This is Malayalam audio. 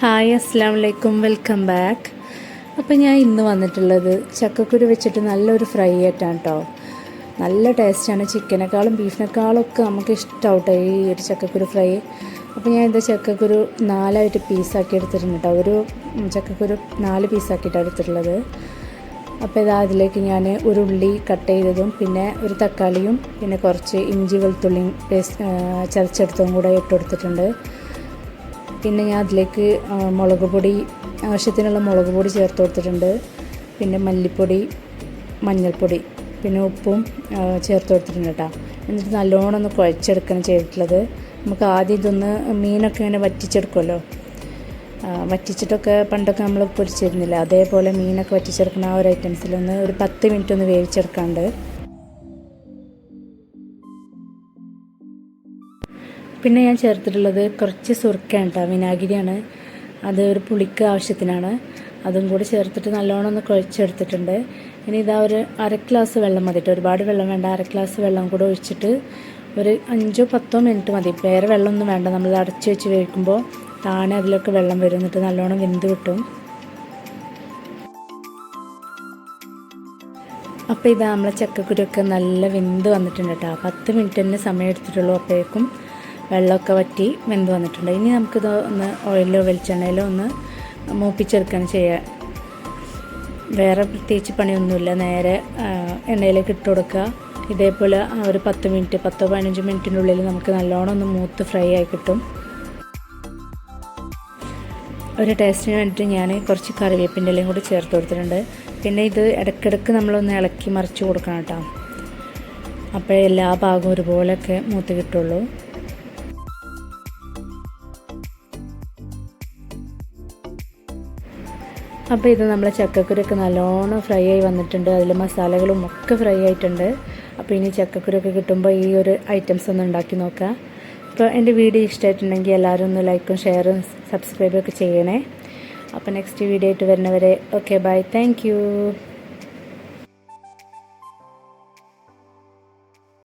ഹായ് അസ്സാം വലൈക്കും വെൽക്കം ബാക്ക്. അപ്പോൾ ഞാൻ ഇന്ന് വന്നിട്ടുള്ളത് ചക്കക്കുരു വെച്ചിട്ട് നല്ലൊരു ഫ്രൈ ആയിട്ടാണ് കേട്ടോ നല്ല ടേസ്റ്റാണ് ചിക്കനേക്കാളും ബീഫിനേക്കാളും ഒക്കെ നമുക്ക് ഇഷ്ടമാവട്ടെ ഈ ഒരു ചക്കക്കുരു ഫ്രൈ. അപ്പോൾ ഞാൻ ഇത് ചക്കക്കുരു നാലായിട്ട് പീസാക്കി എടുത്തിട്ടുണ്ട് കേട്ടോ ഒരു ചക്കക്കുരു നാല് പീസാക്കിയിട്ടാണ് എടുത്തിട്ടുള്ളത്. അപ്പോൾ ഇതാ അതിലേക്ക് ഞാൻ ഒരു ഉള്ളി കട്ട് ചെയ്തതും പിന്നെ ഒരു തക്കാളിയും പിന്നെ കുറച്ച് ഇഞ്ചി വെളുത്തുള്ളിയും പേസ്റ്റ് ചതച്ചെടുത്തതും കൂടെ ഇട്ട് കൊടുത്തിട്ടുണ്ട്. പിന്നെ ഞാൻ അതിലേക്ക് മുളക് പൊടി ആവശ്യത്തിനുള്ള മുളക് പൊടി ചേർത്ത് കൊടുത്തിട്ടുണ്ട്. പിന്നെ മല്ലിപ്പൊടി മഞ്ഞൾപ്പൊടി പിന്നെ ഉപ്പും ചേർത്ത് കൊടുത്തിട്ടുണ്ട് കേട്ടോ എന്നിട്ട് നല്ലോണം ഒന്ന് കുഴച്ചെടുക്കണം ചെയ്തിട്ടുള്ളത്. നമുക്ക് ആദ്യം ഇതൊന്ന് മീനൊക്കെ ഇങ്ങനെ വറ്റിച്ചെടുക്കുമല്ലോ വറ്റിച്ചിട്ടൊക്കെ പണ്ടൊക്കെ നമ്മൾ പൊരിച്ചിരുന്നില്ല? അതേപോലെ മീനൊക്കെ വറ്റിച്ചെടുക്കുന്ന ആ ഒരു ഐറ്റംസിലൊന്ന് ഒരു പത്ത് മിനിറ്റ് ഒന്ന് വേവിച്ചെടുക്കാണ്ട് പിന്നെ ഞാൻ ചേർത്തിട്ടുള്ളത് കുറച്ച് സുർക്കയാണ് കേട്ടോ വിനാഗിരിയാണ്. അത് ഒരു പുളിക്ക് ആവശ്യത്തിനാണ്. അതും കൂടി ചേർത്തിട്ട് നല്ലോണം ഒന്ന് കുഴച്ചെടുത്തിട്ടുണ്ട്. ഇനി ഇതാ ഒരു അര ഗ്ലാസ് വെള്ളം മതി കേട്ടോ ഒരുപാട് വെള്ളം വേണ്ട. അര ഗ്ലാസ് വെള്ളം കൂടെ ഒഴിച്ചിട്ട് ഒരു അഞ്ചോ പത്തോ മിനിറ്റ് മതി. വേറെ വെള്ളമൊന്നും വേണ്ട. നമ്മൾ അടച്ച് വെച്ച് വേവിക്കുമ്പോൾ താനെ അതിലൊക്കെ വെള്ളം വരും. എന്നിട്ട് നല്ലോണം വെന്ത് കിട്ടും. അപ്പോൾ ഇതാ നമ്മളെ ചക്കക്കുരുക്കെ നല്ല വെന്ത് വന്നിട്ടുണ്ട് കേട്ടോ പത്ത് മിനിറ്റ് തന്നെ സമയം എടുത്തിട്ടുള്ളൂ അപ്പോഴേക്കും. വെള്ളമൊക്കെ വറ്റി വെന്ത് വന്നിട്ടുണ്ട്. ഇനി നമുക്കിത് ഒന്ന് ഓയിലോ വെളിച്ചെണ്ണയിലോ ഒന്ന് മൂപ്പിച്ചെടുക്കുകയാണ് ചെയ്യുക. വേറെ പ്രത്യേകിച്ച് പണിയൊന്നുമില്ല. നേരെ എണ്ണയിലേക്ക് ഇട്ട് കൊടുക്കുക. ഇതേപോലെ ഒരു പത്ത് മിനിറ്റ് പത്തോ പതിനഞ്ച് മിനിറ്റിനുള്ളിൽ നമുക്ക് നല്ലോണം ഒന്ന് മൂത്ത് ഫ്രൈ ആയി കിട്ടും. ഒരു ടേസ്റ്റിന് വേണ്ടിയിട്ട് ഞാൻ കുറച്ച് കറിവേപ്പിന്റെ ഇലയും കൂടി ചേർത്ത് കൊടുത്തിട്ടുണ്ട്. പിന്നെ ഇത് ഇടയ്ക്കിടയ്ക്ക് നമ്മളൊന്ന് ഇളക്കി മറിച്ച് കൊടുക്കണം കേട്ടോ. അപ്പോഴെല്ലാ ഭാഗവും ഒരുപോലെയൊക്കെ മൂത്ത് കിട്ടുള്ളൂ. അപ്പോൾ ഇത് നമ്മളെ ചക്കക്കുരൊക്കെ നല്ലോണം ഫ്രൈ ആയി വന്നിട്ടുണ്ട്. അതിൽ മസാലകളും ഒക്കെ ഫ്രൈ ആയിട്ടുണ്ട്. അപ്പോൾ ഇനി ചക്കക്കുരൊക്കെ കിട്ടുമ്പോൾ ഈ ഒരു ഐറ്റംസ് ഒന്ന് ഉണ്ടാക്കി നോക്കാം. അപ്പോൾ എന്റെ വീഡിയോ ഇഷ്ടമായിട്ടുണ്ടെങ്കിൽ എല്ലാവരും ഒന്ന് ലൈക്കും ഷെയറും സബ്സ്ക്രൈബും ഒക്കെ ചെയ്യണേ. അപ്പോൾ നെക്സ്റ്റ് വീഡിയോ ആയിട്ട് വരുന്നവരെ ഓക്കെ ബൈ താങ്ക്